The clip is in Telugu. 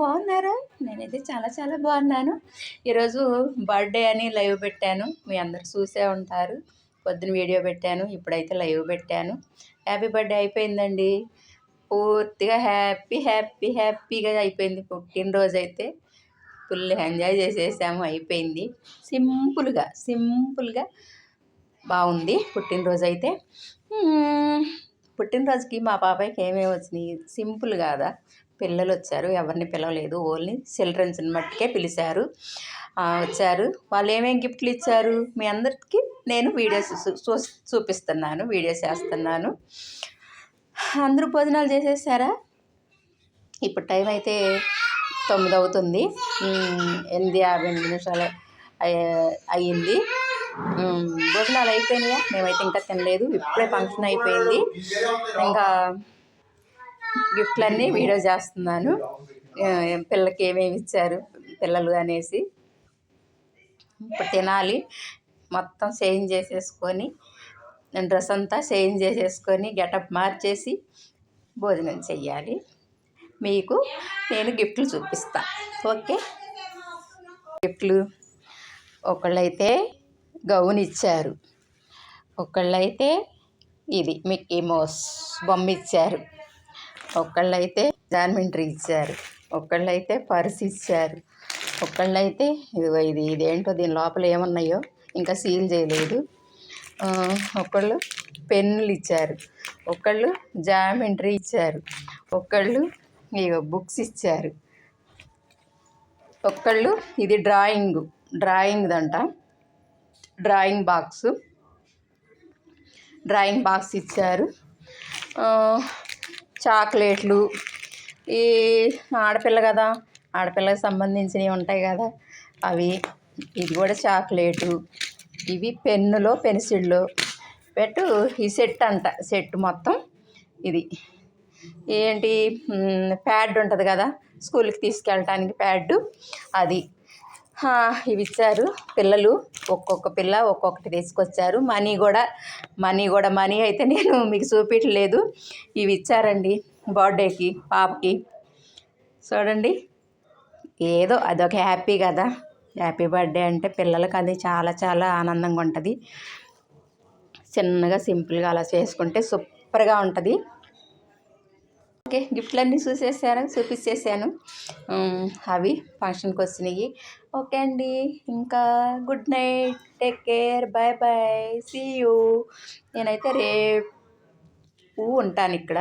బాగున్నారా. నేనైతే చాలా చాలా బాగున్నాను. ఈరోజు బర్త్డే అని లైవ్ పెట్టాను. మీ అందరు చూసే ఉంటారు. పొద్దున వీడియో పెట్టాను. ఇప్పుడైతే లైవ్ పెట్టాను. హ్యాపీ బర్త్డే అయిపోయిందండి. పూర్తిగా హ్యాపీ హ్యాపీ హ్యాపీగా అయిపోయింది పుట్టినరోజు అయితే ఫుల్ ఎంజాయ్ చేసేసాము. అయిపోయింది. సింపుల్గా సింపుల్గా బాగుంది పుట్టినరోజు అయితే పుట్టినరోజుకి మా పాపాయికి ఏమేమి వచ్చినాయి? సింపుల్ కాదా? పిల్లలు వచ్చారు ఎవరిని పిలవలేదు. ఓన్లీ చిల్డ్రన్స్ని మట్టుకే పిలిచారు. వచ్చారు. వాళ్ళు ఏమేమి గిఫ్ట్లు ఇచ్చారు? మీ అందరికీ నేను వీడియోస్ చూ చూపిస్తున్నాను. వీడియోస్ వేస్తున్నాను అందరూ భోజనాలు చేసేసారా? ఇప్పుడు టైం అయితే తొమ్మిది అవుతుంది ఎనిమిది యాభై నిమిషాలు అయ్యింది. భోజనాలు అయిపోయినాయా? మేమైతే ఇంకా తినలేదు. ఇప్పుడే ఫంక్షన్ అయిపోయింది. ఇంకా గిఫ్ట్లన్నీ వీడియో చేస్తున్నాను. పిల్లలకి ఏమేమి ఇచ్చారు పిల్లలు అనేసి. ఇప్పుడు తినాలి. మొత్తం చేంజ్ చేసేసుకొని డ్రెస్ అంతా చేంజ్ చేసేసుకొని గెటప్ మార్చేసి భోజనం చెయ్యాలి. మీకు నేను గిఫ్ట్లు చూపిస్తాను ఓకే? గిఫ్ట్లు. ఒకళ్ళైతే గౌన్ ఇచ్చారు. ఒకళ్ళైతే ఇది మిక్కీ మోస్ బొమ్మ ఇచ్చారు. ఒకళ్ళైతే జాన్మెంటరీ ఇచ్చారు ఒకళ్ళైతే పర్స్ ఇచ్చారు ఒకళ్ళైతే ఇదిగో ఇది ఇదేంటో దీని లోపల ఏమున్నాయో ఇంకా సీల్ చేయలేదు. ఒకళ్ళు పెన్నులు ఇచ్చారు ఒకళ్ళు జామెంట్రీ ఇచ్చారు ఒకళ్ళు ఇగో బుక్స్ ఇచ్చారు ఒకళ్ళు ఇది డ్రాయింగ్ డ్రాయింగ్దంట డ్రాయింగ్ బాక్స్ డ్రాయింగ్ బాక్స్ ఇచ్చారు. చాక్లెట్లు. ఈ ఆడపిల్ల కదా ఆడపిల్లకి సంబంధించినవి ఉంటాయి కదా అవి ఇది కూడా చాక్లెటు. ఇవి పెన్నులో పెన్సిళ్ళు పెట్టు ఈ సెట్ అంట సెట్ మొత్తం ఇది. ఏంటి? ప్యాడ్ ఉంటుంది కదా స్కూల్కి తీసుకెళ్ళటానికి ప్యాడ్ అది. ఇవి ఇచ్చారు. పిల్లలు ఒక్కొక్క పిల్ల ఒక్కొక్కటి తీసుకొచ్చారు. మనీ కూడా మనీ కూడా మనీ అయితే నేను మీకు చూపించలేదు ఇవి ఇచ్చారండి బర్త్డేకి పాపకి. చూడండి. ఏదో అదొక హ్యాపీ కదా. హ్యాపీ బర్త్డే అంటే పిల్లలకి అది చాలా చాలా ఆనందంగా ఉంటుంది. చిన్నగా సింపుల్గా అలా చేసుకుంటే సూపర్గా ఉంటుంది. ఓకే గిఫ్ట్లన్నీ చూసేసాను చూపించేసాను అవి ఫంక్షన్కి వచ్చినాయి. ఓకే అండి ఇంకా good night take care bye bye see you. నేనైతే రేపు ఉంటాను ఇక్కడ.